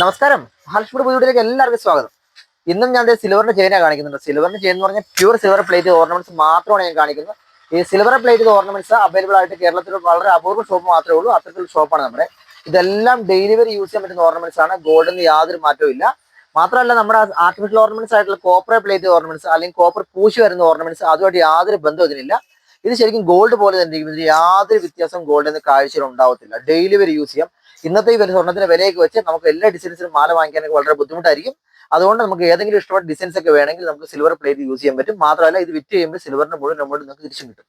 നമസ്കാരം. മഹാലക്ഷ്മിയുടെ വീഡിയോയിലേക്ക് എല്ലാവർക്കും സ്വാഗതം. ഇന്നും ഞാൻ സിൽവറിന്റെ ചെയിനെ കാണിക്കുന്നുണ്ട് സിൽവറിന്റെ ചെയിൻ എന്ന് പറഞ്ഞാൽ പ്യൂർ സിൽവർ പ്ലേറ്റ് ഓർണമെന്റ്സ് മാത്രമാണ് ഞാൻ കാണിക്കുന്നത്. ഈ സിൽവർ പ്ലേറ്റ് ഓർണമെന്റ്സ് അവൈലബിൾ ആയിട്ട് കേരളത്തിൽ വളരെ അപൂർവ ഷോപ്പ് മാത്രമേ ഉള്ളൂ. അത്തരത്തിലുള്ള ഷോപ്പാണ് നമ്മുടെ. ഇതെല്ലാം ഡെലിവറി യൂസ് ചെയ്യാൻ പറ്റുന്ന ഓർണമെന്റ്സ് ആണ്. ഗോൾഡിന് യാതൊരു മാറ്റവും ഇല്ല. മാത്രമല്ല നമ്മുടെ ആർട്ടിഫിഷ്യൽ ഓർണമെന്റ്സ് ആയിട്ടുള്ള കോപ്പർ പ്ലേറ്റ് ഓർണമെന്റ്സ് അല്ലെങ്കിൽ കോപ്പർ പൂശി വരുന്ന ഓർണമെന്റ്സ് അതുമായിട്ട് യാതൊരു ബന്ധവും ഇതിനില്ല ഇത് ശരിക്കും ഗോൾഡ് പോലെ തന്നെ ഇതിന് യാതൊരു വ്യത്യാസവും ഗോൾഡിന് കാഴ്ചയിൽ ഉണ്ടാവത്തില്ല. ഡെയിലി വരെ യൂസ് ചെയ്യാം. ഇന്നത്തെ ഈ വില വിലയൊക്കെ വെച്ച് നമുക്ക് എല്ലാ ഡിസൈൻസിനും മാല വാങ്ങിക്കാനൊക്കെ വളരെ ബുദ്ധിമുട്ടായിരിക്കും. അതുകൊണ്ട് നമുക്ക് ഏതെങ്കിലും ഇഷ്ടപ്പെട്ട ഡിസൈൻസ് ഒക്കെ വേണമെങ്കിൽ നമുക്ക് സിൽവർ പ്ലേറ്റ് യൂസ് ചെയ്യാൻ പറ്റും. മാത്രമല്ല ഇത് വിറ്റ് ചെയ്യുമ്പോൾ സിൽവറിന് മുഴുവൻ എമൗണ്ട് നിങ്ങൾക്ക് തിരിച്ചു കിട്ടും.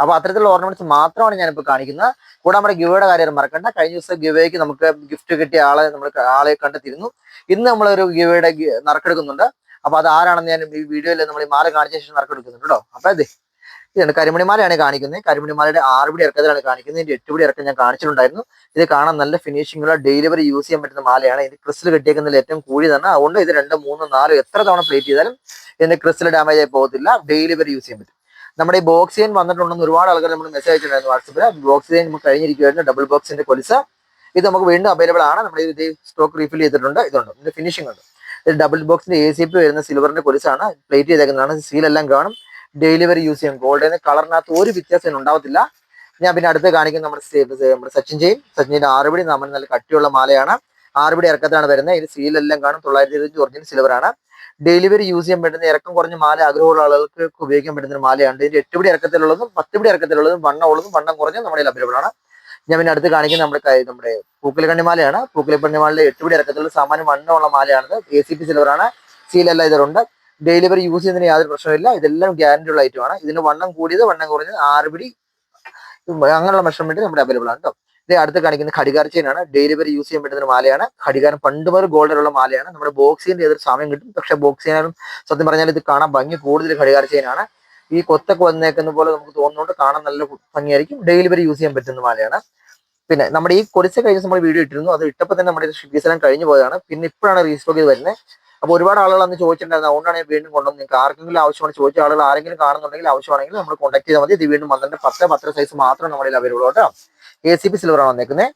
അപ്പോൾ അത്തരത്തിലുള്ള ഓർണമെന്റ്സ് മാത്രമാണ് ഞാനിപ്പോൾ കാണിക്കുന്നത്. കൂടെ നമ്മുടെ ഗിവയുടെ കാര്യം മറക്കണ്ട. കഴിഞ്ഞ ദിവസം ഗിവയ്ക്ക് നമുക്ക് ഗിഫ്റ്റ് കിട്ടിയ ആളെ നമ്മൾ ആളെ കണ്ടെത്തിയിരുന്നു. ഇന്ന് നമ്മളൊരു ഗിവയുടെ നറുക്കെടുക്കുന്നുണ്ട്. അപ്പോൾ അത് ആരാണെന്ന് ഞാൻ ഈ വീഡിയോയിൽ നമ്മൾ ഈ മാല കാണിച്ച ശേഷം നറുക്കെടുക്കുന്നുണ്ട് കേട്ടോ. അപ്പോൾ അതെ ഇതാണ്. കരിമണിമാലയാണ് കാണിക്കുന്നത്. കരിമണിമാലയുടെ ആറുപിടി ഇറക്കത്തിലാണ് കാണിക്കുന്നത്. ഇതിന്റെ എട്ടുപിടി ഇറക്കം ഞാൻ കാണിച്ചിട്ടുണ്ടായിരുന്നു. ഇത് കാണാൻ നല്ല ഫിനിഷിംഗുള്ള ഡെലിവറി യൂസ് ചെയ്യാൻ പറ്റുന്ന മാലയാണ്. ഇത് ക്രിസ്റ്റൽ കെട്ടിയേക്കുന്നതിൽ ഏറ്റവും കൂടി തന്നെ. അതുകൊണ്ട് ഇത് രണ്ട് മൂന്ന് നാല് എത്ര തവണ പ്ലേറ്റ് ചെയ്താലും ഇതിന് ക്രിസ്റ്റൽ ഡാമേജ് ആയി പോകത്തില്ല. ഡെലിവറി യൂസ് ചെയ്യാൻ പറ്റും. നമ്മുടെ ഈ ബോക്സ് ചെയിൻ വന്നിട്ടുണ്ടെന്ന് ഒരുപാട് ആൾക്കാർ നമ്മൾ മെസ്സേജ് അയച്ചിട്ടുണ്ടായിരുന്നു വാട്സപ്പിൽ ബോക്സ് ചെയിൻ നമുക്ക് കഴിഞ്ഞിരിക്കുമായിരുന്നു ഡബിൾ ബോക്സിന്റെ കൊലിസ. ഇത് നമുക്ക് വീണ്ടും അവൈലബിൾ ആണ്. നമ്മുടെ ഇത് സ്റ്റോക്ക് റീഫിൽ ചെയ്തിട്ടുണ്ട്. ഇതുണ്ട്. ഇതിന്റെ ഫിനിഷിംഗ് ഉണ്ട്. ഇത് ഡബിൾ ബോക്സിന്റെ എ സി പി വരുന്ന സിൽവറിന്റെ കൊലിസാണ്. പ്ലേറ്റ് ചെയ്തേക്കുന്നതാണ്. സീലെല്ലാം കാണും. ഡെലിവറി യൂസ് ചെയ്യും. ഗോൾഡിന് കളറിനകത്ത് ഒരു വ്യത്യാസം ഉണ്ടാവത്തില്ല. ഞാൻ പിന്നെ അടുത്ത് കാണിക്കുന്ന നമ്മുടെ നമ്മുടെ സച്ചിൻ ചെയ്യും സച്ചിന്റെ ആറുപടി നമ്മൾ നല്ല കട്ടിയുള്ള മാലയാണ്. ആറുപടി ഇറക്കത്താണ് വരുന്നത്. ഇത് സീലെല്ലാം കാണും. തൊള്ളായിരത്തി ഇരുപത്തി ഒറിജിനൽ സിൽവർ ആണ്. ഡെലിവറി യൂസ് ചെയ്യാൻ പറ്റുന്ന ഇറക്കം കുറഞ്ഞ മാല ആഗ്രഹമുള്ള ആളുകൾക്ക് ഉപയോഗിക്കാൻ പറ്റുന്ന മാലയാണ്. ഇതിന്റെ എട്ടുപിടി ഇറക്കത്തിലുള്ളതും പത്തുപിടി ഇറക്കത്തിലുള്ളതും വണ്ണമുള്ളതും വണ്ണം കുറഞ്ഞ നമ്മുടെ അവൈലബിൾ ആണ്. ഞാൻ പിന്നെ അടുത്ത് കാണിക്കുന്ന നമ്മുടെ നമ്മുടെ പൂക്കലി കണ്ണിമാലയാണ് പൂക്കലി കണ്ണിമാലയുടെ എട്ടുപിടി ഇറക്കത്തിലുള്ള സാമാന്യം വണ്ണമുള്ള മാലയാണിത്. എ സി പി സിൽവറാണ് സീലെല്ലാം ഇതിലുണ്ട്. ഡെലിവറി യൂസ് ചെയ്യുന്നതിന് യാതൊരു പ്രശ്നമില്ല ഇതെല്ലാം ഗ്യാരണ്ടി ഉള്ള ആണ്. ഇതിന് വണ്ണം കൂടിയത് വണ്ണം കുറഞ്ഞത് ആറ് പിടി അങ്ങനെയുള്ള മെഷർമെന്റ് നമ്മുടെ അവൈലബിൾ ആണ് കേട്ടോ ഇത് അടുത്ത് കാണിക്കുന്ന ഘടികാര ചെയിൻ ആണ്. ഡെലിവറി യൂസ് ചെയ്യാൻ പറ്റുന്ന മാലയാണ്. ഘടികാരം പണ്ട് മുതൽ ഗോൾഡിലുള്ള മാലയാണ്. നമ്മുടെ ബോക്സിന്റെ ഏതൊരു സമയം കിട്ടും. പക്ഷെ ബോക്സിനാലും സത്യം പറഞ്ഞാൽ ഇത് കാണാൻ ഭംഗി കൂടുതൽ ഘടികാര ചെയിൻ ആണ്. ഈ കൊത്തൊക്കെ വന്നേക്കുന്ന പോലെ നമുക്ക് തോന്നുന്നുണ്ട് കാണാൻ നല്ല ഭംഗിയായിരിക്കും. ഡെലിവറി യൂസ് ചെയ്യാൻ പറ്റുന്ന മാലയാണ്. പിന്നെ നമ്മുടെ ഈ കൊടിച്ച കഴിഞ്ഞ നമ്മൾ വീഡിയോ ഇട്ടിരുന്നു. അത് ഇട്ടപ്പോൾ തന്നെ നമ്മുടെ ഷിപ്പീസ് എല്ലാം കഴിഞ്ഞു പോയതാണ്. പിന്നെ ഇപ്പോഴാണ് റീസ്റ്റോക്ക് ചെയ്ത് വരുന്നത്. അപ്പോൾ ഒരുപാട് ആളുകൾ അന്ന് ചോദിച്ചിട്ടുണ്ടായിരുന്നു അതുകൊണ്ടാണ് വീണ്ടും കൊണ്ടുവന്ന് നിങ്ങൾക്ക് ആർക്കെങ്കിലും ആവശ്യമാണ് ചോദിച്ച ആളുകൾ ആരെങ്കിലും കാണുന്നുണ്ടെങ്കിൽ ആവശ്യമാണെങ്കിൽ നമ്മൾ കോൺടാക്ട് ചെയ്താൽ മതി. ഇത് വീണ്ടും പന്ത്രണ്ട് പത്ത് പത്ര സൈസ് മാത്രം നമ്മുടെ അവൈലബിൾ കേട്ടോ. എ സി പി സിൽവർ ആണ് വന്നേക്കുന്നത്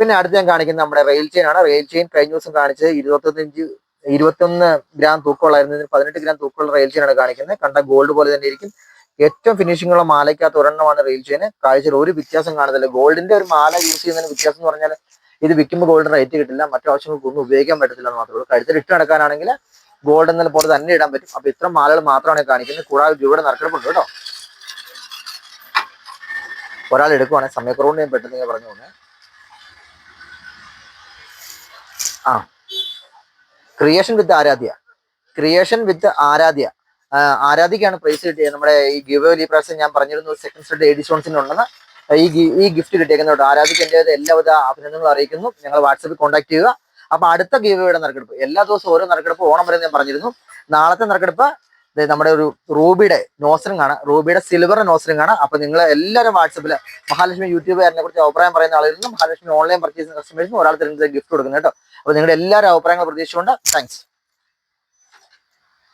പിന്നെ അടുത്ത് ഞാൻ കാണിക്കുന്നത് നമ്മുടെ റെയിൽ ചെയിൻ ആണ്. റെയിൽ ചെയിൻ കഴിഞ്ഞ ദിവസം കാണിച്ചത് ഇരുപത്തൊന്നഞ്ച് ഇരുപത്തൊന്ന് ഗ്രാം തൂക്കമുള്ളായിരുന്നു പതിനെട്ട് ഗ്രാം തൂക്കമുള്ള റെയിൽ ചെയിൻ ആണ് കാണിക്കുന്നത്. കണ്ട ഗോൾഡ് പോലെ തന്നെ ഇരിക്കും. ഏറ്റവും ഫിനിഷിംഗ് ഉള്ള മാലയ്ക്കകത്ത് ഒരെണ്ണമാണ് റെയിൽ ചെയിൻ കാഴ്ചയിൽ ഒരു വ്യത്യാസം കാണുന്നില്ല. ഗോൾഡിന്റെ ഒരു മാല യൂസ് ചെയ്യുന്നതിന് വ്യത്യാസം എന്ന് പറഞ്ഞാൽ ഇത് വിൽക്കുമ്പോൾ ഗോൾഡ് റേറ്റ് കിട്ടില്ല മറ്റു ആവശ്യങ്ങൾക്കൊന്നും ഉപയോഗിക്കാൻ പറ്റത്തില്ല എന്ന് മാത്രമേ ഉള്ളൂ. കഴുത്തിൽ ഇട്ട് നടക്കാനാണെങ്കിൽ ഗോൾഡ് എന്നല്ല പോലെ തന്നെ ഇടാൻ പറ്റും. അപ്പൊ ഇത്ര മാലകൾ മാത്രമാണ് കാണിക്കുന്നത്. കൂടാതെ ഇവിടെ നറുക്കെടുപ്പുണ്ട് കേട്ടോ. ഒരാൾ എടുക്കുവാണെങ്കിൽ സമയക്കുറവുണ്ട് ഞാൻ പെട്ടെന്ന് പറഞ്ഞു പോണേ ആ. Creation with Aradhya. Creation with Aradhya. ആരാധിക്കാണ് prize കിട്ടിയത്. നമ്മുടെ ഈ ഗിവ് ഈ പ്രാവശ്യം ഞാൻ പറഞ്ഞിരുന്നു സെക്കൻഡ് സ്റ്റഡ് എഡിസോൺസിന് ഉണ്ടെന്ന്. ഈ ഈ ഗിഫ്റ്റ് കിട്ടിയേക്കുന്നത് ആരാധ്യക്ക് എന്റെ എല്ലാവിധ അഭിനന്ദനങ്ങളും അറിയിക്കുന്നു. ഞങ്ങൾ വാട്സപ്പിൽ കോൺടാക്ട് ചെയ്യുക. അപ്പൊ അടുത്ത ഗീവയുടെ നറുക്കെടുപ്പ്. എല്ലാ ദിവസവും ഓരോ നറുക്കെടുപ്പ് ഓണം വരെ ഞാൻ പറഞ്ഞിരുന്നു. നാളത്തെ നറുക്കെടുപ്പ് നമ്മുടെ ഒരു റൂബിയുടെ നോസറും ആണ് റൂബിയുടെ സിൽവർ നോസറും ആണ് അപ്പൊ നിങ്ങൾ എല്ലാവരും വാട്സപ്പിൽ മഹാലക്ഷ്മി യൂട്യൂബുകാരനെ കുറിച്ച് അഭിപ്രായം പറയുന്ന ആളുകളിലും മഹാലക്ഷ്മി ഓൺലൈൻ പർച്ചേസ് കസ്റ്റമേഴ്സിനും ഒരാൾ തരുന്നത് ഗിഫ്റ്റ് കൊടുക്കുന്നത് കേട്ടോ. അപ്പൊ നിങ്ങളുടെ എല്ലാവരും അഭിപ്രായങ്ങൾ പ്രതീക്ഷിച്ചുകൊണ്ട് താങ്ക്സ്